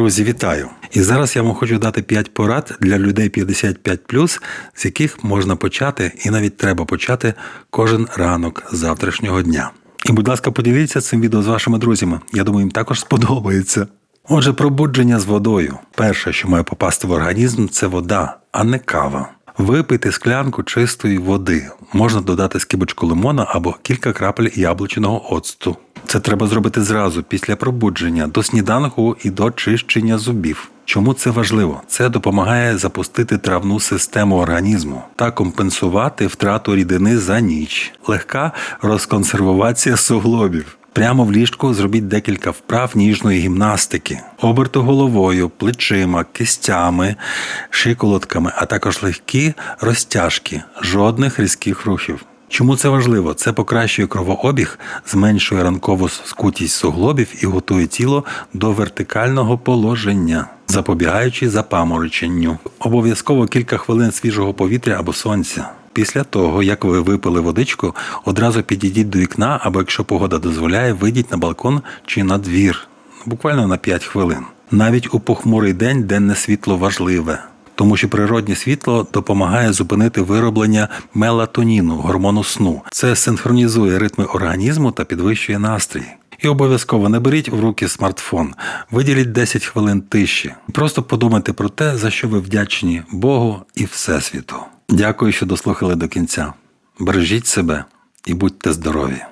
Друзі, вітаю! І зараз я вам хочу дати 5 порад для людей 55+, з яких можна почати і навіть треба почати кожен ранок завтрашнього дня. І, будь ласка, поділіться цим відео з вашими друзями. Я думаю, їм також сподобається. Отже, пробудження з водою. Перше, що має попасти в організм, це вода, а не кава. Випийте склянку чистої води. Можна додати скибочку лимона або кілька крапель яблучного оцту. Це треба зробити зразу після пробудження, до сніданку і до чищення зубів. Чому це важливо? Це допомагає запустити травну систему організму та компенсувати втрату рідини за ніч. Легка розконсервація суглобів. Прямо в ліжку зробіть декілька вправ ніжної гімнастики, оберту головою, плечима, кистями, шиколотками, а також легкі розтяжки, жодних різких рухів. Чому це важливо? Це покращує кровообіг, зменшує ранкову скутість суглобів і готує тіло до вертикального положення, запобігаючи запамороченню. Обов'язково кілька хвилин свіжого повітря або сонця. Після того, як ви випили водичку, одразу підійдіть до вікна, або якщо погода дозволяє, вийдіть на балкон чи на двір, буквально на 5 хвилин. Навіть у похмурий день денне світло важливе, тому що природнє світло допомагає зупинити вироблення мелатоніну, гормону сну. Це синхронізує ритми організму та підвищує настрій. І обов'язково не беріть в руки смартфон, виділіть 10 хвилин тиші. Просто подумайте про те, за що ви вдячні Богу і Всесвіту. Дякую, що дослухали до кінця. Бережіть себе і будьте здорові!